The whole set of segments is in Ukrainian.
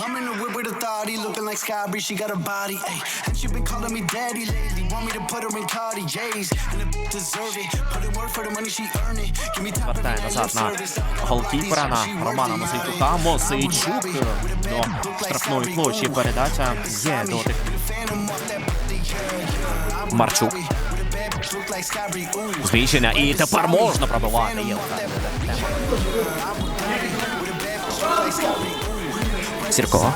I'm in the whip with authority, looking like Sky Bree, she got a body, ayy. And she been calling me daddy lately, want me to put her in Cardi J's, and the deserve it. Put in work for the money, she earn it. Give me time for the назад на голкіпера, на Романа Мосейчука, Мосейчук до штрафної площі, передача є дотик. Марчук. Звіщення, і тепер можна пробивати, Єлка удар. Сірко.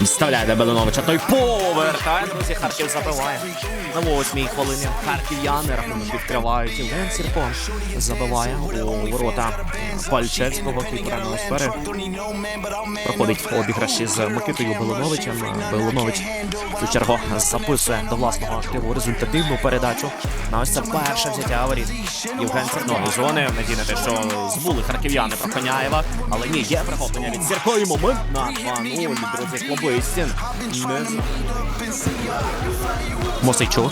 Вставляє до Белоновича. Той повертає, друзі. Харків забиває. На восьмій хвилині харків'яни рахунок відкривають. Євген Сірко забиває у ворота Пальчевського кіпера сфери. Проходить обіграш із Микитою Белоновичем. Белонович цю чергу записує до власного активу результативну передачу. На ось це перше взяття воріт. Євген Сірнової зони. Надійне те, що збули харків'яни про Коняєва. Але ні, є прихоплення від Сірко і момент на 2-0. Друзі, клубистін. Не Мосичу.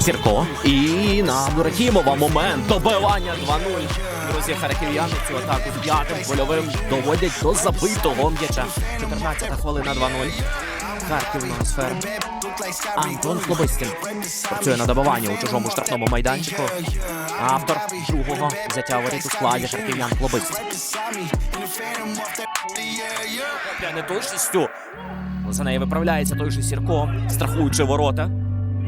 Сірко. І на Абдурахімова момент добивання 2-0. Друзі, харків'яни цю атаку п'ятим гольовим доводять до забитого м'яча. 14 хвилина 2-0. Харків на сфер. Антон Хлобистін працює на добиванні у чужому штрафному майданчику. Автор другого взяття воріт у складі харків'ян Хлобистін. Неточністю. За неї виправляється той же Сірко, страхуючи ворота.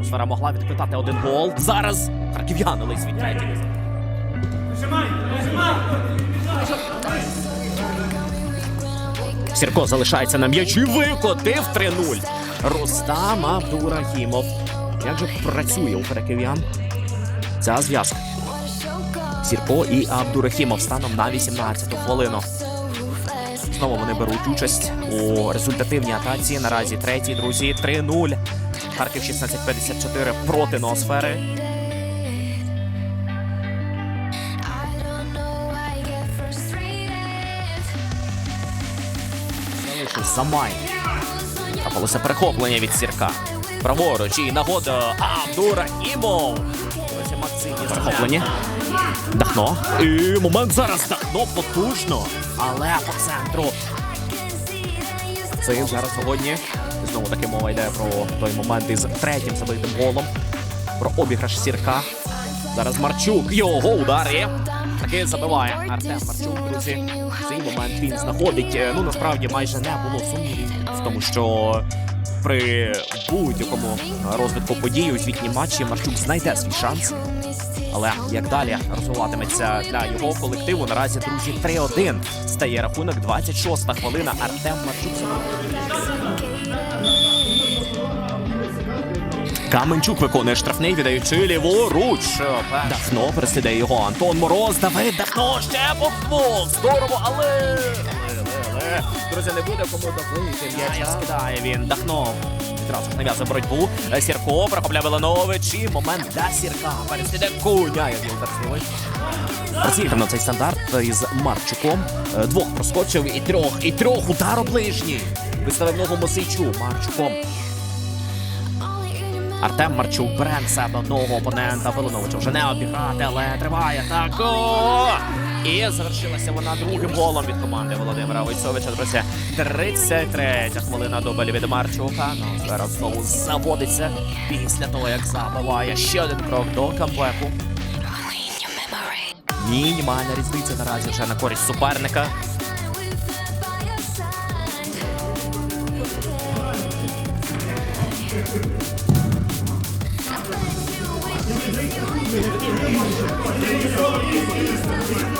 Сфера могла відквитати один гол. Зараз харків'яни лись від третій. Сірко залишається на м'ячі. Викотив 3-0. Рустам Абдурахімов. Як же працює у харків'ян? Ця зв'язка. Сірко і Абдурахімов станом на 18-ту хвилину. Знову вони беруть участь у результативній атаці. Наразі третій, друзі, 3-0. Харків 1654 проти Ноосфери. Залишив Замай. Трапилося перехоплення від Сірка. Праворуч і нагода Абдурахімов. Перехоплення. Дахно. І момент зараз Дахно потужно. Але по центру. Це зараз сьогодні. Знову таки мова йде про той момент із третім забитим голом. Про обіграш Сірка. Зараз Марчук. Його удар є. Таки забиває Артем Марчук, друзі. В цей момент він знаходить. е, Ну насправді майже не було сумнівів в тому, що при будь-якому розвитку подій у звітні матчі Марчук знайде свій шанс. Але як далі розвиватиметься для його колективу, наразі друзі 3-1 стає рахунок 26 хвилина. Артем Марчук. Каменчук виконує штрафний, віддаючи ліворуч. Дахно переслідує його Антон Мороз. Давид Дахно ще по. Здорово, але... Друзі, не буде кому добити. М'яч скидає він. Дахно. Відразу ж нав'язує боротьбу. Сірко прохопляє Веланович. І момент для Сірка. Переслідує Куня. Переслідує. Розіграв на цей стандарт із Марчуком. Е, Двох проскочив і трьох, і трьох удар у ближній. Виставив ногу Мосейчу Марчуком. Артем Марчук бере на одного опонента Велиновича вже не обіграти, але триває так. О! І завершилася вона другим голом від команди Володимира Войцовича. Друзі, 33 хвилина дубль від Марчука. Ну, зараз знову заводиться після того, як забиває ще один крок до камбеку. Мінімальна різниця наразі вже на користь суперника. Thank you.